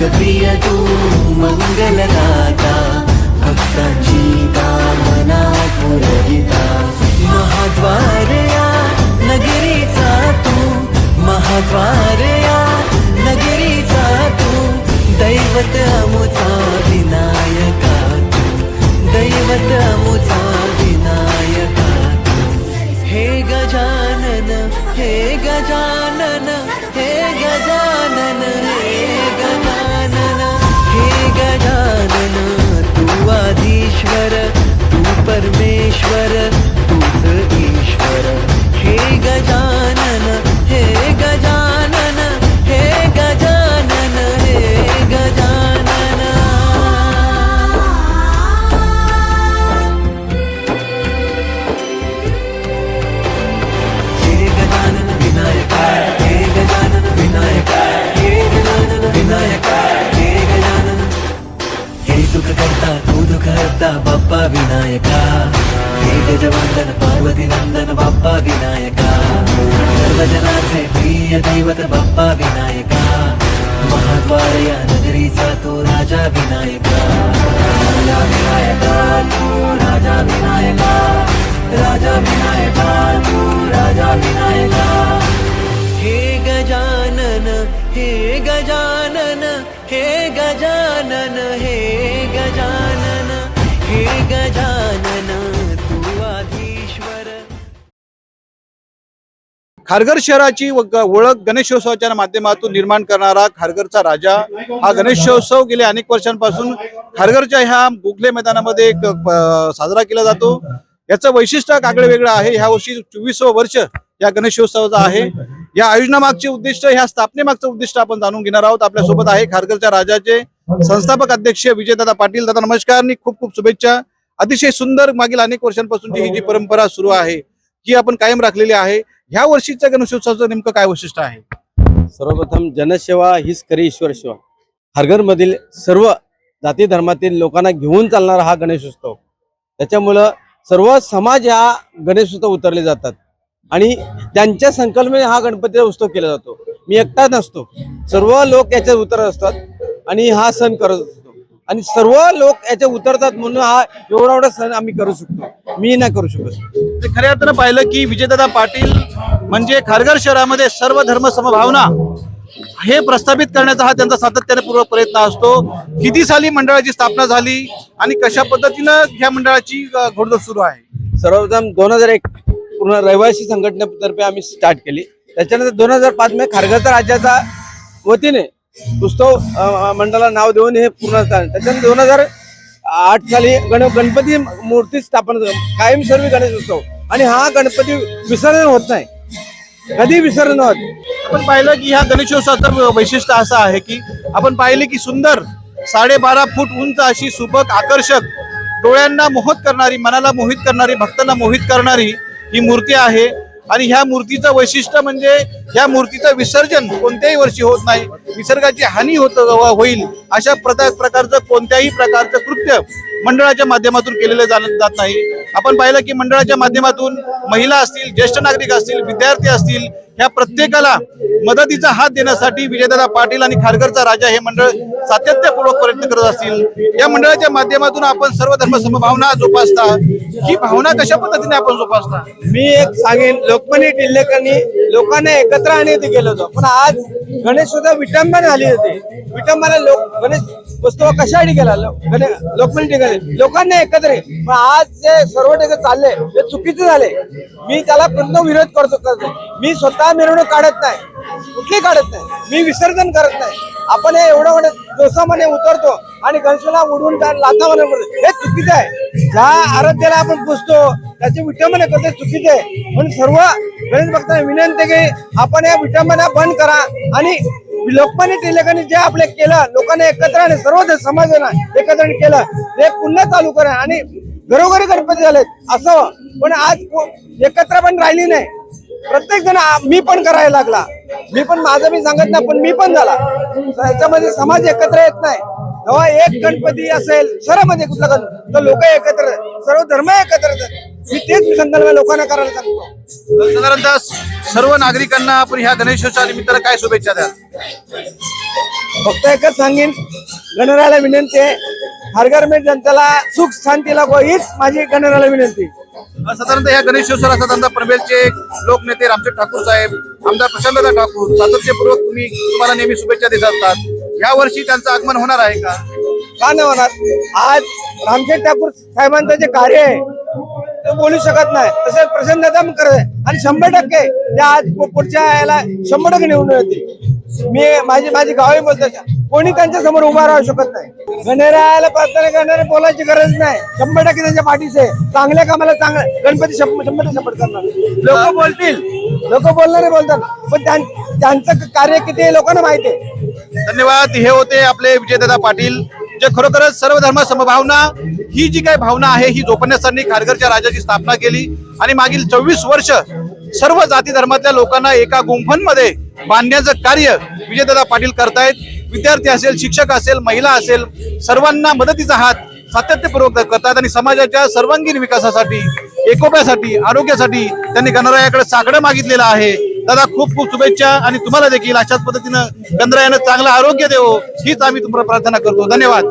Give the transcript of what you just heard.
मोदक तू मंगलदाता भक्तांची कामना पुरविता. महाद्वार महाद्वारया नगरीचा तू महाद्वारया नगरीचा तू दैवत अमुचा विनायका तू दैवत अमुचा विनायका तू. हे गजानन हे गजानन बाप्पा विनायका हे गजवंदन पार्वती नंदन बाप्पा विनायका सर्वजनाचे प्रिय दैवत बाप्पा विनायका महाद्वार या नगरीचा तो राजा विनायका राजा विनायका तू राजा विनायका राजा विनायका तू राजा विनायका। हे गजानन हे खारघर शहराची ओळख गणेशोत्सवाच्या माध्यमातून निर्माण करणारा खारघरचा राजा हा गणेशोत्सव गेल्या अनेक वर्षांपासून खारघरच्या ह्या गोखले मैदानामध्ये एक, साजरा केला जातो. याचं वैशिष्ट्य कागडे वेगळं आहे. ह्या वर्षी चोवीसवं वर्ष या गणेशोत्सवाचं आहे. या आयोजनामागचे उद्दिष्ट ह्या स्थापनेमागचं उद्दिष्ट आपण जाणून घेणार आहोत. आपल्यासोबत आहे खारघरच्या राजाचे संस्थापक अध्यक्ष विजयदादा पाटील दादा नमस्कार. आणि खूप खूप शुभेच्छा. अतिशय सुंदर मागील अनेक वर्षांपासूनची ही जी परंपरा सुरू आहे जी आपण कायम राखलेली आहे ह्या वर्षीच्या गणेशोत्सवाचं नेमकं काय वैशिष्ट्य आहे? सर्वप्रथम जनसेवा हीच खरी ईश्वर सेवा. हरघरमधील सर्व जाती धर्मातील लोकांना घेऊन चालणारा हा गणेशोत्सव. त्याच्यामुळं सर्व समाज ह्या गणेशोत्सव उतरले जातात. आणि त्यांच्या संकल्पने हा गणपतीचा उत्सव केला जातो. मी एकटा नसतो. सर्व लोक याच्यात उतरत असतात आणि हा सण करत आणि सर्व लोक याच्यात उतरतात म्हणून हा एवढा एवढा सण आम्ही करू शकतो. मी नाही करू शकत. ते खऱ्या अर्थानं पाहिलं की विजयदादा पाटील म्हणजे खारघर शहरामध्ये सर्व धर्म समभावना हे प्रस्थापित करण्याचा हा त्यांचा सातत्याने प्रयत्न असतो. किती साली मंडळाची स्थापना झाली आणि कशा पद्धतीनं ह्या मंडळाची घोडदौड सुरू आहे? सर्वप्रथम दोन हजार एक पूर्ण रहिवासी संघटनेतर्फे आम्ही स्टार्ट केली. त्याच्यानंतर दोन हजार पाच मध्ये खारघरचा राज्याचा वतीने उत्सव मंडळाला नाव देऊन हे पूर्ण त्याच्यानंतर दोन हजार आठ साली गण गणपती मूर्ती स्थापन कायमस्वरूपी गणेश उत्सव. आणि हा गणपती विसर्जन होत नाही. कधी विसर्जन होत? आपण पाहिलं की ह्या गणेशोत्सवाचं वैशिष्ट्य असं आहे की आपण पाहिले की सुंदर साडेबारा फूट उंच अशी सुबक आकर्षक डोळ्यांना मोहित करणारी मनाला मोहित करणारी भक्तांना मोहित करणारी ही मूर्ती आहे. आणि ह्या मूर्तीचं वैशिष्ट्य म्हणजे ह्या मूर्तीचं विसर्जन कोणत्याही वर्षी होत नाही. निसर्गाची हानी होत होईल अशा प्रता- प्रकारचं कोणत्याही प्रकारचं कृत्य मंडळाच्या माध्यमातून केलेलं जात नाही. आपण पाहिलं की मंडळाच्या माध्यमातून महिला असतील ज्येष्ठ नागरिक असतील विद्यार्थी असतील ह्या प्रत्येकाला मदतीचा हात देण्यासाठी विजयदादा पाटील आणि खारघरचा राजा हे मंडळ सातत्यपूर्वक प्रयत्न करत असतील. या मंडळाच्या माध्यमातून आपण सर्व धर्म समभावना जोपासता. ही भावना कशा पद्धतीने आपण जोपासता? मी एक सांगेन लोकमान्य टिळकांनी लोकांना एकत्र आणण्यात गेलो होतो. पण आज गणेश सुद्धा विटंबन झाली होती. विटंबना लोक गणेश उत्सव कशासाठी केला? गणेश गणे- लोकमान्य ठिकाणी लोकांना एकत्र पण आज जे सर्व ठिकाणी चालले ते चुकीचे झाले मी त्याला पूर्ण विरोध करतो करतो. मी स्वतः मिरवणूक काढत नाही. कुठली काढत नाही? मी विसर्जन करत नाही. आपण हे एवढं म्हणत जोसामध्ये उतरतो आणि गणेशाला उडवून त्या लाथा हे चुकीचं आहे. ज्या आराध्याला आपण पुजतो त्याची विटंबना करते चुकीचं आहे. म्हणून सर्व गणेश भक्तांना विनंती की आपण या विटंबना बंद करा आणि लोकमान्य टिळकांनी जे आपले केलं लोकांना एकत्र आणि सर्व ध- समाजाला एकत्र केलं ते पुन्हा चालू करा आणि घरोघरी गणपती झालेत असं. पण आज एकत्र पण राहिली नाही. प्रत्येक जण मी पण करायला लागला. मी पण माझं मी सांगत नाही पण मी पण झाला. याच्यामध्ये समाज एकत्र येत नाही. जेव्हा एक गणपती असेल शहरामध्ये कुठला गणपती तर लोक एकत्र सर्व धर्म एकत्र येतात मी तेच संकल्प लोकांना करायला सांगतो. साधारणतः सर्व नागरिकांना आपण ह्या गणेशोत्सवा निमित्तानं काय शुभेच्छा द्या फक्त एकच सांगेन गणरायाला विनंती आहे हरगरमेट जनतेला सुख शांती लागो हीच माझी गणरायाला विनंती. साधारणतः ह्या गणेशोत्सवाला साधारणतः पनवेलचे लोकनेते रामचंद्र ठाकूर साहेब आमदार प्रशांतदा ठाकूर सातत्यपूर्वक तुम्ही तुम्हाला नेहमी शुभेच्छा देत असतात. या वर्षी त्यांचं आगमन होणार आहे का? का नाही होणार? आज रामशेठ ठाकूर साहेबांचं जे कार्य आहे ते बोलू शकत नाही. तसंच प्रसन्न करत आहे. आणि शंभर टक्के ते आज पुढच्या याला शंभर टक्के निवडून येतील. मी माझी माझी गावी बोलतो. कोणी त्यांच्यासमोर उभा राहू शकत नाही. गणरायाला प्रार्थना करणारे बोलायची गरज नाही. शंभर टक्के त्यांच्या पाठीचे आहे. चांगल्या कामाला चांगलं गणपती शंभर टक्के शपथ करणार लोक बोलतील. लोक बोलणारे बोलतात. पण त्यां- त्यांचं कार्य किती आहे लोकांना माहिती आहे. धन्यवाद. हे होते आपले विजयदादा पाटील. जे खरोखरच सर्व धर्म समभावना ही जी काही भावना आहे ही जोपण्यासांनी खारघरच्या राजाची स्थापना केली. आणि मागील चोवीस वर्ष सर्व जाती धर्मातल्या लोकांना एका गुंफनमध्ये बांधण्याचं कार्य विजयदादा पाटील करतायत. विद्यार्थी असेल शिक्षक असेल महिला असेल सर्वांना मदतीचा हात सातत्यपूर्वक करतात आणि समाजाच्या सर्वांगीण विकासासाठी एकोप्यासाठी आरोग्यासाठी त्यांनी गणरायाकडे साकडं मागितलेलं आहे. दादा खूप खूप शुभेच्छा आणि तुम्हाला देखील अशाच पद्धतीनं गणरायानं चांगलं आरोग्य देवो हीच आम्ही तुम्हाला प्रार्थना करतो. धन्यवाद.